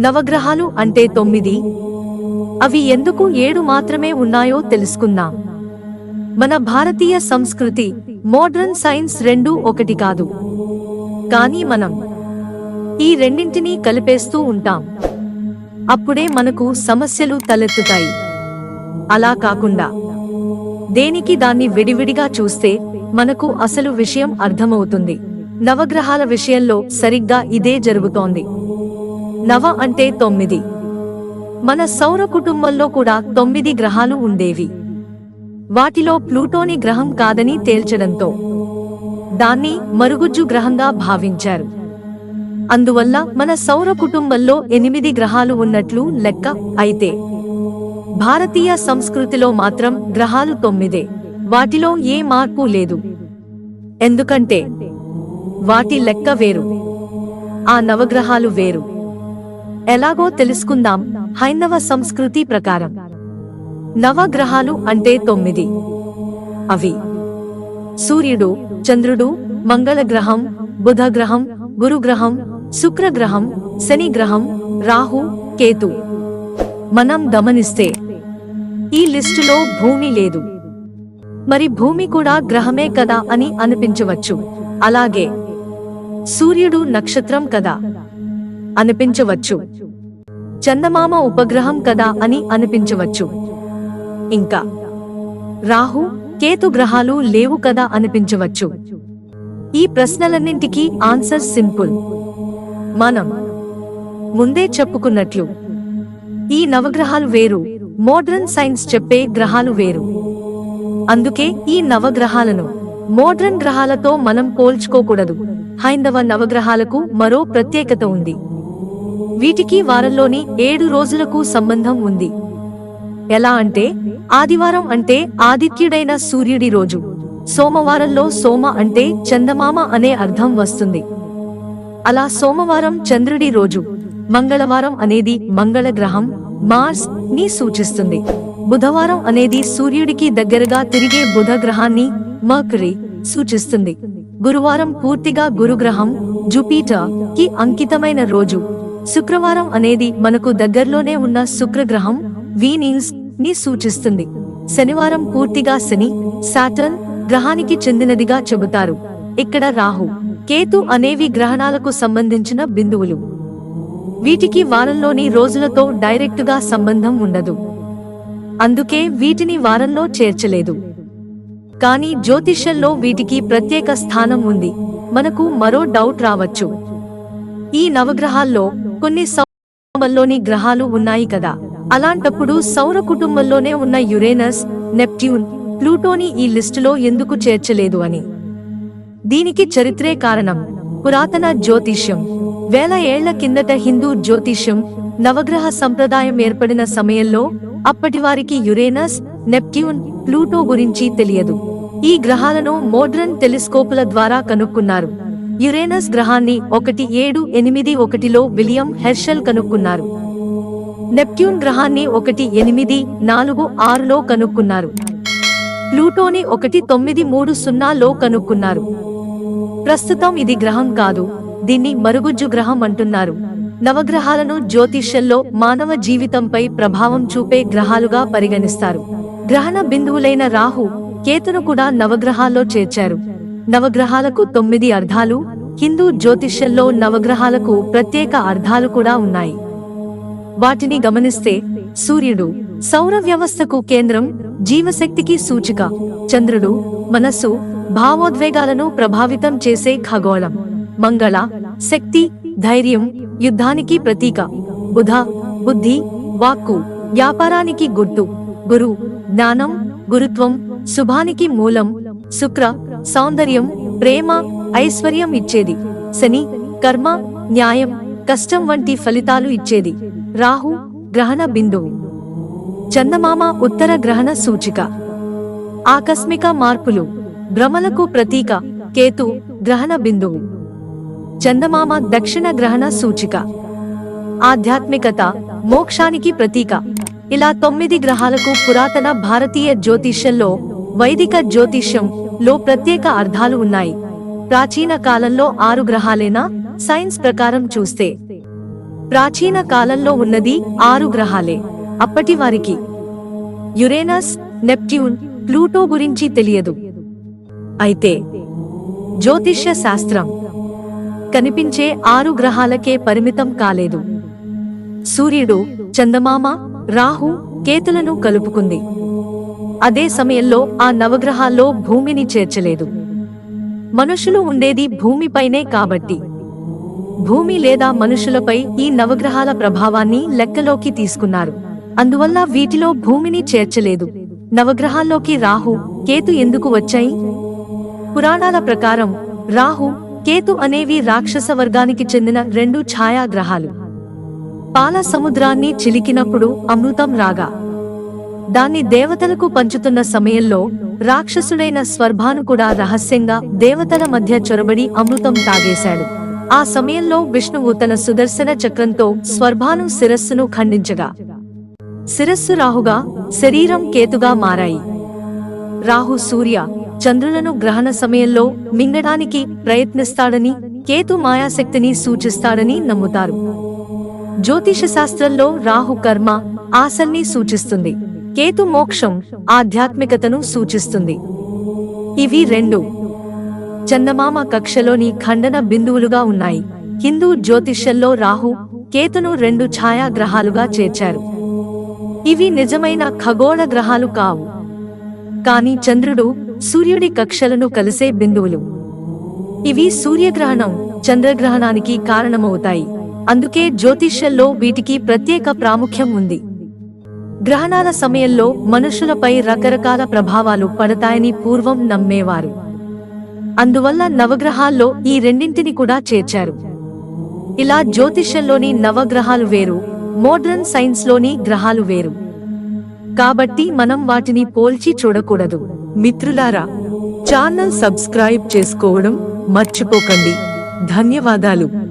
నవగ్రహాలు అంటే తొమ్మిది. అవి ఎందుకు ఏడు మాత్రమే ఉన్నాయో తెలుసుకుందాం. మన భారతీయ సంస్కృతి మోడ్రన్ సైన్స్ రెండు ఒకటి కాదు. కానీ మనం ఈ రెండింటినీ కలిపేస్తూ ఉంటాం. అప్పుడే మనకు సమస్యలు తలెత్తుతాయి. అలా కాకుండా దేనికి దాన్ని విడివిడిగా చూస్తే మనకు అసలు విషయం అర్థమవుతుంది. నవగ్రహాల విషయంలో సరిగ్గా ఇదే జరుగుతోంది. నవ అంటే తొమ్మిది. మన సౌర కుటుంబంలో కూడా తొమ్మిది గ్రహాలు ఉండేవి. వాటిలో ప్లూటోని గ్రహం కాదని తేల్చడంతో దాన్ని మరుగుజ్జు గ్రహంగా భావించారు. అందువల్ల మన సౌర కుటుంబంలో ఎనిమిది గ్రహాలు ఉన్నట్లు లెక్క అయితే భారతీయ సంస్కృతిలో మాత్రం గ్రహాలు తొమ్మిదే. వాటిలో ఏ మార్పు లేదు. ఎందుకంటే వాటి లెక్క వేరు. ఆ నవగ్రహాలు వేరు. ఎలాగో తెలుసుకుందాం. హైందవ సంస్కృతి ప్రకారం. నవగ్రహాలు అంటే తొమ్మిది. అవి. సూర్యుడు చంద్రుడు మంగళ గ్రహం బుధ గ్రహం గురుగ్రహం శుక్రగ్రహం శని గ్రహం రాహు కేతు. మనం గమనిస్తే ఈ లిస్టులో భూమి లేదు. మరి భూమి కూడా గ్రహమే కదా అని అనిపించవచ్చు. అలాగే సూర్యుడు నక్షత్రం కదా. అనిపించవచ్చు. చందమామ ఉపగ్రహం కదా అని అనిపించవచ్చు. ఇంకా రాహు కేతు గ్రహాలు లేవు కదా అనిపించవచ్చు. ఈ ప్రశ్నలన్నింటికీ ఆన్సర్ సింపుల్. మనం ముందే చెప్పుకున్నట్లు ఈ నవగ్రహాలు వేరు మోడ్రన్ సైన్స్ చెప్పే గ్రహాలు వేరు. అందుకే ఈ నవగ్రహాలను మోడ్రన్ గ్రహాలతో మనం పోల్చుకోకూడదు. హైందవ నవగ్రహాలకు మరో ప్రత్యేకత ఉంది. వీటికి వారంలోని ఏడు రోజులకు సంబంధం ఉంది. ఎలా అంటే ఆదివారం అంటే ఆదిత్యుడైన సూర్యుడి రోజు. సోమవారంలో సోమ అంటే చందమామ అనే అర్థం వస్తుంది. అలా సోమవారం చంద్రుడి రోజు. మంగళవారం అనేది మంగళ గ్రహం మార్స్ని సూచిస్తుంది. బుధవారం అనేది సూర్యుడికి దగ్గరగా తిరిగే బుధ గ్రహాన్ని మర్కరీ సూచిస్తుంది. గురువారం పూర్తిగా గురుగ్రహం జుపీటర్కి అంకితమైన రోజు. శుక్రవారం అనేది మనకు దగ్గరలోనే ఉన్న శుక్రగ్రహం వీనీల్స్ని సూచిస్తుంది. శనివారం పూర్తిగా శని సాటర్న్ గ్రహానికి చెందినదిగా చెబుతారు. ఇక్కడ రాహు కేతు అనేవి గ్రహణాలకు సంబంధించిన బిందువులు. వీటికి వారంలోని రోజులతో డైరెక్టుగా సంబంధం ఉండదు. అందుకే వీటిని వారంలో చేర్చలేదు. కానీ జ్యోతిష్యంలో వీటికి ప్రత్యేక స్థానం ఉంది. మనకు మరో డౌట్ రావచ్చు. ఈ నవగ్రహాల్లో కొన్ని సౌరలోని గ్రహాలు ఉన్నాయి కదా. అలాంటప్పుడు సౌర కుటుంబంలోనే ఉన్న యురేనస్ నెప్ట్యూన్ ప్లూటోని ఈ లిస్టులో ఎందుకు చేర్చలేదు అని. దీనికి చరిత్రే కారణం పురాతన జ్యోతిష్యం. వేల ఏళ్ళ కిందట హిందూ జ్యోతిష్యం నవగ్రహ సంప్రదాయం ఏర్పడిన సమయంలో అప్పటివారికి యురేనస్ నెప్ట్యూన్ ప్లూటో గురించి తెలియదు. ఈ గ్రహాలను మోడ్రన్ టెలిస్కోపుల ద్వారా కనుక్కున్నారు. యురేనస్ గ్రహాన్ని ఒకటి ఏడు ఎనిమిది ఒకటిలో విలియం హెర్షల్ కనుక్కున్నారు. నెప్ట్యూన్ గ్రహాన్ని ఒకటి ఎనిమిది నాలుగు ఆరులో కనుక్కున్నారు. ప్లూటోని ఒకటి తొమ్మిది మూడు సున్నాలో కనుక్కున్నారు. ప్రస్తుతం ఇది గ్రహం కాదు దీన్ని మరుగుజ్జు గ్రహం అంటున్నారు. నవగ్రహాలను జ్యోతిష్యంలో మానవ జీవితంపై ప్రభావం చూపే గ్రహాలుగా పరిగణిస్తారు. గ్రహణ బిందువులైన రాహు కేతును కూడా నవగ్రహాల్లో చేర్చారు. నవగ్రహాలకు తొమ్మిది అర్థాలు హిందూ జ్యోతిష్యంలో నవగ్రహాలకు ప్రత్యేక అర్థాలు కూడా ఉన్నాయి. వాటిని గమనిస్తే సూర్యుడు సౌర వ్యవస్థకు కేంద్రం జీవశక్తికి సూచిక చంద్రుడు మనస్సు భావోద్వేగాలను ప్రభావితం చేసే ఖగోళం మంగళ శక్తి ధైర్యం యుద్ధానికి ప్రతీక బుధ బుద్ధి వాక్కు వ్యాపారానికి గుర్తు గురు జ్ఞానం గురుత్వం శుభానికి మూలం శుక్ర సౌందర్యం ప్రేమ ఐశ్వర్యం ఇచ్చేది. శని కర్మ న్యాయం కష్టం వంటి ఫలితాలు ఇచ్చేది. రాహు గ్రహణ బిందువు. చందమామ ఉత్తర గ్రహణ సూచిక. ఆకస్మిక మార్పులు. భ్రమలకు ప్రతీక కేతు గ్రహణ బిందువు. చందమామ దక్షిణ గ్రహణ సూచిక. ఆధ్యాత్మికత మోక్షానికి ప్రతీక. ఇలా తొమ్మిది గ్రహాలకు పురాతన భారతీయ జ్యోతిష్యంలో వైదిక జ్యోతిష్యం లో ప్రత్యేక అర్థాలు ఉన్నాయి. ప్రాచీన కాలంలో ఆరు గ్రహాలేనా? సైన్స్ ప్రకారం చూస్తే. ప్రాచీన కాలంలో ఉన్నది ఆరు గ్రహాలే. అప్పటి వారికి యురేనస్ నెప్ట్యూన్ ప్లూటో గురించి తెలియదు. అయితే జ్యోతిష్య శాస్త్రం కనిపించే ఆరు గ్రహాలకే పరిమితం కాలేదు. సూర్యుడు చందమామ రాహు కేతులను కలుపుకుంది. అదే సమయంలో ఆ నవగ్రహాల్లో భూమిని చేర్చలేదు. మనుషులు ఉండేది భూమిపైనే కాబట్టి. భూమి లేదా మనుషులపై ఈ నవగ్రహాల ప్రభావాన్ని లెక్కలోకి తీసుకున్నారు. అందువల్ల వీటిలో భూమిని చేర్చలేదు. నవగ్రహాల్లోకి రాహు కేతు ఎందుకు వచ్చాయి? పురాణాల ప్రకారం రాహు కేతు అనేవి రాక్షస వర్గానికి చెందిన రెండు ఛాయాగ్రహాలు. పాల సముద్రాన్ని చిలికినప్పుడు అమృతం రాగా దాన్ని దేవతలకు పంచుతున్న సమయంలో రాక్షసుడైన స్వర్భాను కూడా రహస్యంగా దేవతల మధ్య చొరబడి అమృతం తాగేశాడు. ఆ సమయంలో విష్ణువు తన సుదర్శన చక్రంతో స్వర్భాను శిరస్సును ఖండించగా. శిరస్సు రాహుగా శరీరం కేతుగా మారాయి. రాహు సూర్య చంద్రులను గ్రహణ సమయంలో మింగడానికి ప్రయత్నిస్తాడని కేతు మాయాశక్తిని సూచిస్తాడని నమ్ముతారు. జ్యోతిష శాస్త్రంలో రాహు కర్మ ఆశల్ని సూచిస్తుంది. కేతు మోక్షం ఆధ్యాత్మికతను సూచిస్తుంది. ఇవి రెండు. చందమామ కక్షలోని ఖండన బిందువులుగా ఉన్నాయి. హిందూ జ్యోతిష్యంలో రాహు కేతును రెండు ఛాయాగ్రహాలుగా చేర్చారు. ఇవి నిజమైన ఖగోళ గ్రహాలు కావు. కాని చంద్రుడు సూర్యుడి కక్షలను కలిసే బిందువులు. ఇవి సూర్యగ్రహణం చంద్రగ్రహణానికి కారణమవుతాయి. అందుకే జ్యోతిష్యంలో వీటికి ప్రత్యేక ప్రాముఖ్యం ఉంది. గ్రహణాల సమయంలో మనుషులపై రకరకాల ప్రభావాలు పడతాయని పూర్వం నమ్మేవారు. అందువల్ల నవగ్రహాల్లో ఈ రెండింటిని కూడా చేర్చారు. ఇలా జ్యోతిష్యంలోని నవగ్రహాలు వేరు మోడ్రన్ సైన్స్లోని గ్రహాలు వేరు. కాబట్టి మనం వాటిని పోల్చి చూడకూడదు. మిత్రులారా ఛానల్ సబ్స్క్రైబ్ చేసుకోవడం మర్చిపోకండి. ధన్యవాదాలు.